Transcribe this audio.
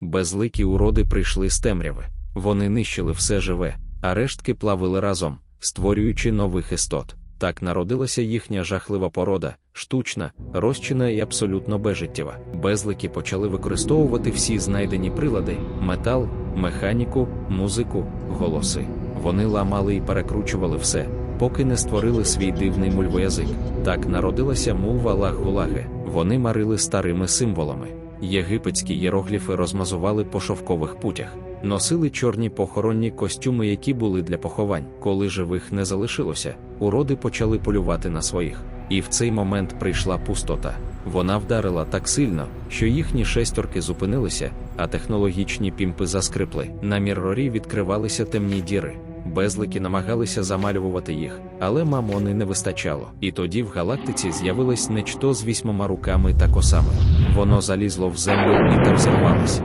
Безликі уроди прийшли з темряви. Вони нищили все живе, а рештки плавили разом, створюючи нових істот. Так народилася їхня жахлива порода, штучна, розчина і абсолютно безжиттєва. Безлики почали використовувати всі знайдені прилади: метал, механіку, музику, голоси. Вони ламали і перекручували все, поки не створили свій дивний мульвоязик. Так народилася мулва лаггулаге. Вони марили старими символами. Єгипетські єрогліфи розмазували по шовкових путях, носили чорні похоронні костюми, які були для поховань. Коли живих не залишилося, уроди почали полювати на своїх. І в цей момент прийшла пустота. Вона вдарила так сильно, що їхні шестерки зупинилися, а технологічні пімпи заскрипли. На міррорі відкривалися темні діри. Безлики намагалися замалювати їх, але мамони не вистачало. І тоді в галактиці з'явилось нечто з вісьмома руками та косами. Воно залізло в землю і там зірвалось.